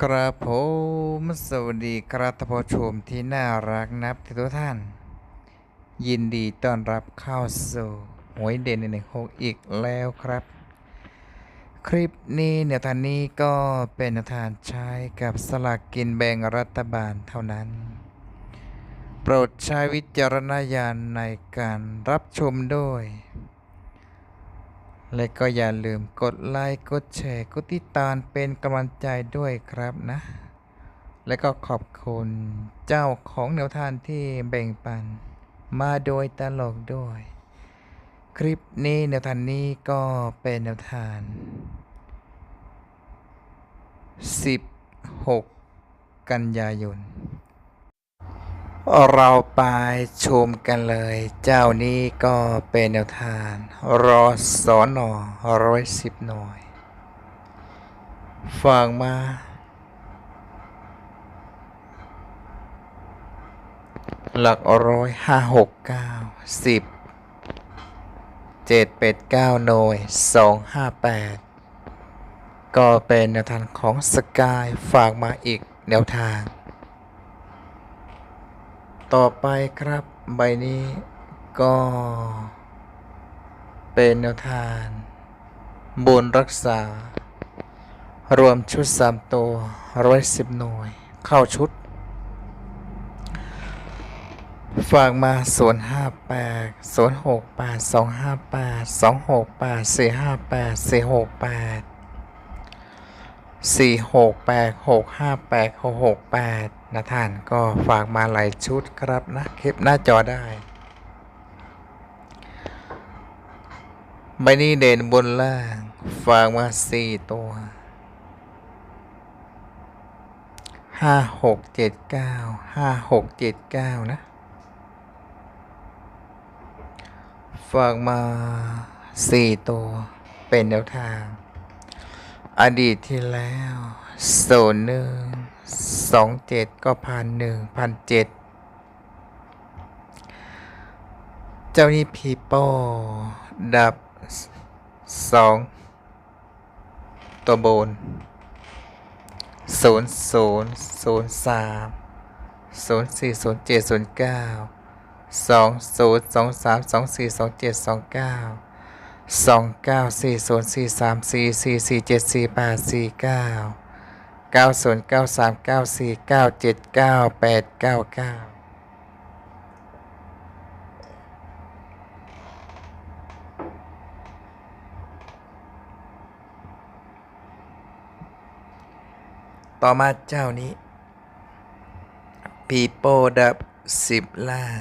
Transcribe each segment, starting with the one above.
ครับผมสวัสดีครับท่านผู้ชมที่น่ารักนับทุกท่าน ยินดีต้อนรับเข้าสู่หวยเด่นในหนึ่งหกอีกแล้วครับ คลิปนี้แนวทางนี้ก็เป็นแนวทางใช้กับสลากกินแบ่งรัฐบาลเท่านั้น โปรดใช้วิจารณญาณในการรับชมด้วย และก็อย่าลืมกดไลค์ กดแชร์ กดติดตามเป็นกำลังใจด้วยครับนะ และก็ขอบคุณเจ้าของแนวทางที่แบ่งปัน มาโดยตลกด้วย คลิปนี้แนวทางนี้ก็เป็นแนวทาง 16 กันยายน เราไปชมกันเลย เจ้านี้ก็เป็นแนวทางรอสอนอร้อยสิบหน่วยฟังมา หลักร้อยห้าหกเก้าสิบเจ็ดเป็ดเก้าหน่วยสองห้าแปดก็เป็นแนวทางของสกายฝากมาอีกแนวทาง ต่อไปครับใบนี้ก็เป็นแนวทานบุญรักษา รวมชุดสามตัวร้อยสิบหน่วย เข้าชุด ฝากมา 0 5 8 0 6 8 2 5 8 2 6 8 4 5 8 4 6 8 4 6 8 6 5 8 6 6 8 นะท่านก็ฝากมาหลายชุดครับนะคลิปหน้าจอได้ใบนี้เด่นบนล่าง ฝากมาสี่ตัวห้าหกเจ็ดเก้าห้าหกเจ็ดเก้านะ ฝากมาสี่ตัวเป็นแนวทาง อดีตที่แล้วโซนหนึ่ง สองเจ็ดก็พันหนึ่งพันเจ็ดเจ้านี่พีโป้ดับสองตัวบนศูนย์ศูนย์ศูนย์สามศูนย์สี่ศูนย์เจ็ดศูนย์เก้าสองศูนย์สองสามสองสี่สองเจ็ดสองเก้าสองเก้าสี่ศูนย์สี่สามสี่สี่สี่เจ็ดสี่แปดสี่เก้า เก้าศูนย์เก้าสามเก้าสี่เก้าเจ็ดเก้าแปดเก้าเก้าต่อมาเจ้านี้ปีโป้ดับสิบล่าง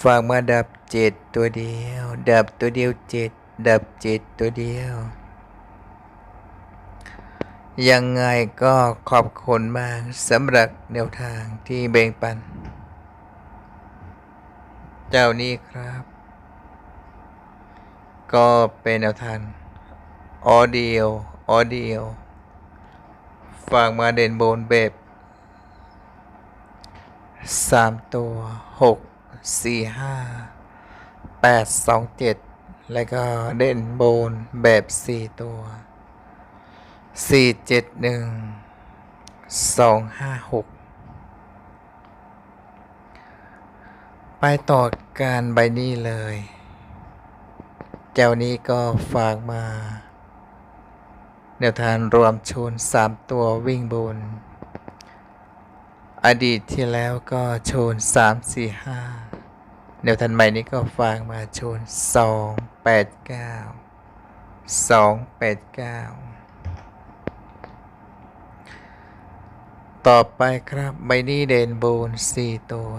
ฝากมาดับเจ็ดตัวเดียว ดับตัวเดียวเจ็ดดับเจ็ดตัวเดียว ยังไงก็ขอบคุณมากสำหรับแนวทางที่แบ่งปัน เจ้านี้ครับ ก็เป็นแนวทางออเดียวออเดียวฝากมาเด่นบนแบบสามตัวหกสี่ห้าแปดสองเจ็ดแล้วก็เด่นบนแบบสี่ตัว สี่เจ็ดหนึ่งสองห้าหกไปต่อการใบนี้เลย เจ้านี้ก็ฝากมาแนวทางรวมชนสามตัววิ่งบน อดีตที่แล้วก็ชนสามสี่ห้าแนวทางใหม่นี้ก็ฝากมาชนสองแปดเก้าสองแปดเก้า ต่อไปครับใบนี้เด่นบนสี่ตัว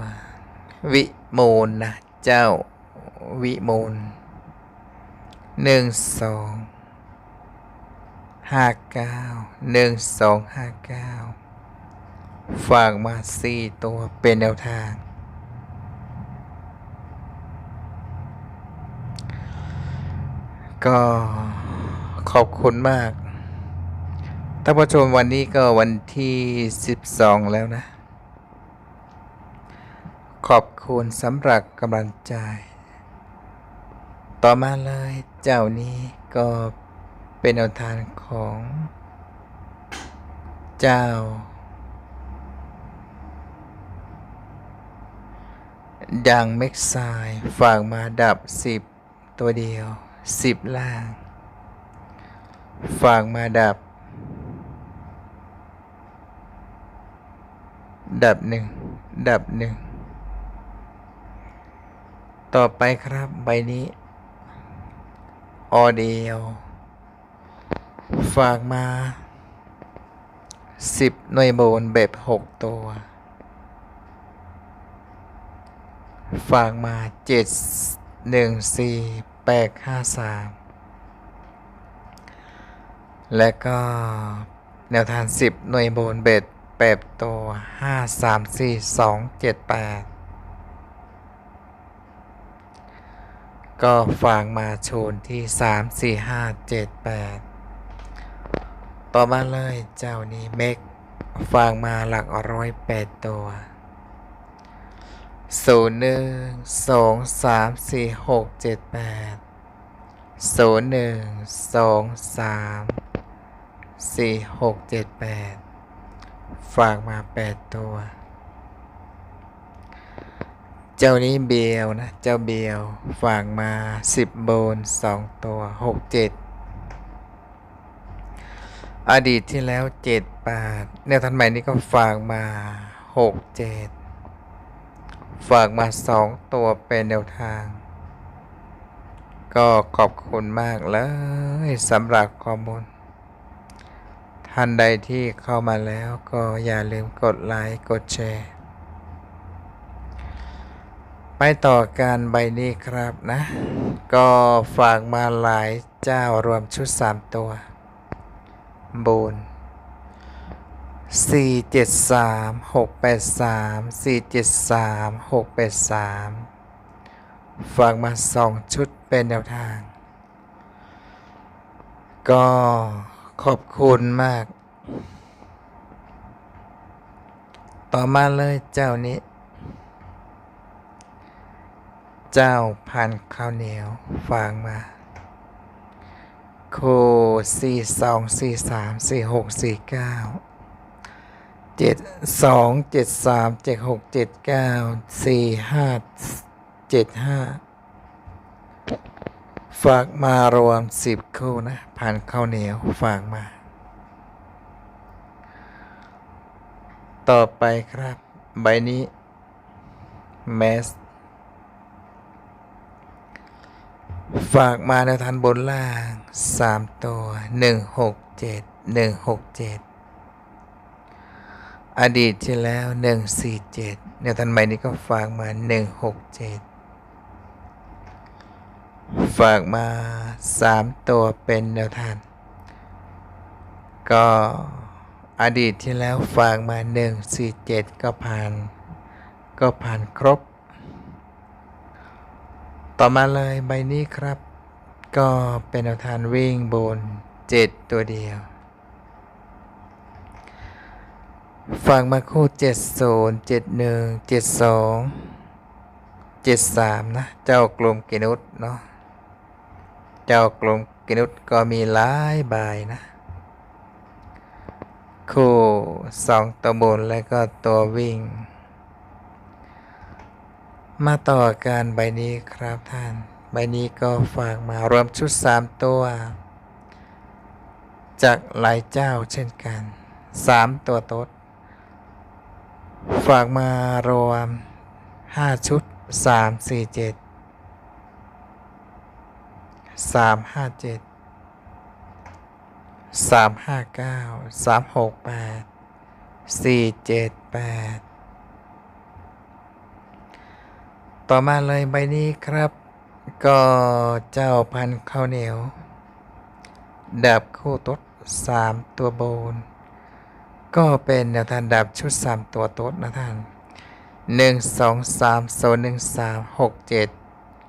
วิมูลนะ เจ้าวิมูลหนึ่งสองห้าเก้าหนึ่งสองห้าเก้าฝากมาสี่ตัวเป็นแนวทาง ก็ขอบคุณมาก ท่านผู้ชมวันนี้ก็วันที่ 12 แล้วนะ ขอบคุณสำหรับกำลังใจ ต่อมาเลยเจ้านี้ก็เป็นแนวทางของเจ้า ดังเม็กซายฝากมาดับสิบตัวเดียวสิบล่าง ฝากมาดับ ดับหนึ่งดับหนึ่งต่อไปครับใบนี้ออเดียว ฝากมาสิบหน่วยโบนแบบหกตัว ฝากมาเจ็ดหนึ่งสี่แปดห้าสามและก็แนวทางสิบหน่วยโบนเบ็ด แปดตัวห้าสามสี่สองเจ็ดแปดก็ฝากมาโชนที่สามสี่ห้าเจ็ดแปดต่อมาเลยเจ้านี้เมกฝากมาหลักร้อยแปดตัวศูนย์หนึ่งสองสามสี่หกเจ็ดแปดศูนย์หนึ่งสองสามสี่หกเจ็ดแปด ฝากมาแปดตัว เจ้านี้เบียวนะ เจ้าเบียวฝากมาสิบโบนสองตัวหกเจ็ดอดีตที่แล้วเจ็ดแปดแนวทันใหม่นี้ก็ฝากมาหกเจ็ดฝากมาสองตัวเป็นแนวทาง ก็ขอบคุณมากเลยสำหรับข้อมูล ท่านใดที่เข้ามาแล้วก็อย่าลืมกดไลค์กดแชร์ ไปต่อการใบนี้ครับนะ ก็ฝากมาหลายเจ้ารวมชุด 3 ตัว บูน4 7 3 6 8 3 4 7 3 6 8 3 ฝากมา 2 ชุดเป็นแนวทาง ก็ ขอบคุณมาก ต่อมาเลยเจ้านี้ เจ้าพันข้าวเหนียวฝากมา โคสี่สองสี่สามสี่หกสี่เก้าเจ็ดสองเจ็ดสามเจ็ดหกเจ็ดเก้าสี่ห้าเจ็ดห้า ฝากมารวมสิบคู่นะพันข้าวเหนียวฝากมา ต่อไปครับ ใบนี้แมสฝากมาในทันบนล่างสามตัวหนึ่งหกเจ็ดหนึ่งหกเจ็ดอดีตที่แล้วหนึ่งสี่เจ็ดในทันใหม่นี้ก็ฝากมาหนึ่งหกเจ็ด ฝากมาสามตัวเป็นแนวทางก็อดีตที่แล้วฝากมาหนึ่งสี่เจ็ดก็ผ่าน ก็ผ่านครบ ต่อมาเลยใบนี้ครับ ก็เป็นแนวทางวิ่งบนเจ็ดตัวเดียวฝั่งมาคู่เจ็ดศูนย์เจ็ดหนึ่งเจ็ดสองเจ็ดสามนะ เจ้ากลุ่มกินุษเนาะ จ้ากลุ่มกินุษก็มีหลายใบนะ คู่สองตัวบนแล้วก็ตัววิ่ง มาต่อการใบนี้ครับท่าน ใบนี้ก็ฝากมารวมชุด3ตัว จากหลายเจ้าเช่นกัน3ตัวโต๊ดฝากมารวม5ชุดสามสี่เจ็ด 3 4 7 3 5 7 3 5 9 3 6 8 4 7 8ต่อมาเลยใบนี้ครับ ก็เจ้าพันข้าวเหนียวดับคู่ตดสามตัวโบน ก็เป็นแนวทางดับชุดสามตัวตดนะท่านหนึ่งสองสามโซนหนึ่งสามหกเจ็ด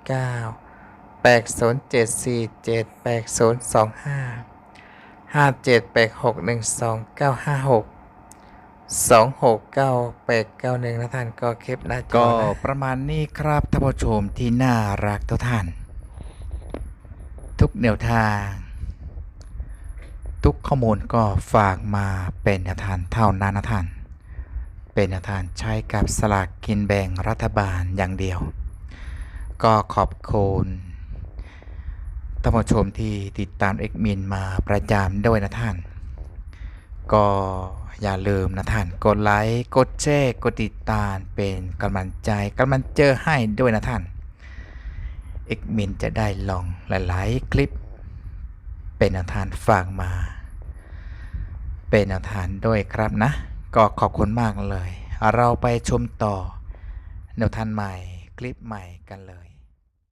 เก้า แปดศูนย์เจ็ดสี่เจ็ดแปดศูนย์สองห้าห้าเจ็ดแปดหกหนึ่งสองเก้าห้าหกสองหกเก้าแปดเก้าหนึ่งนะท่านก็คลิปหน้าจอก็นะประมาณนี้ครับท่านผู้ชมที่น่ารักทุกท่าน ทุกแนวทาง ทุกข้อมูลก็ฝากมาเป็นแนวทางเท่านั้นนะท่าน เป็นแนวทางใช้กับสลากกินแบ่งรัฐบาลอย่างเดียว ก็ขอบคุณ ท่านผู้ชมที่ติดตามเอกมินมาประจำด้วยนะท่าน ก็อย่าลืมนะท่าน กดไลค์กดแชร์กดติดตามเป็นกำลังใจกำลังเจอให้ด้วยนะท่านเอกมินจะได้ลองหลาย ๆ คลิป เป็นแนวทางฝากมา เป็นแนวทางด้วยครับนะ ก็ขอบคุณมากเลย เราไปชมต่อแนวทางใหม่คลิปใหม่กันเลย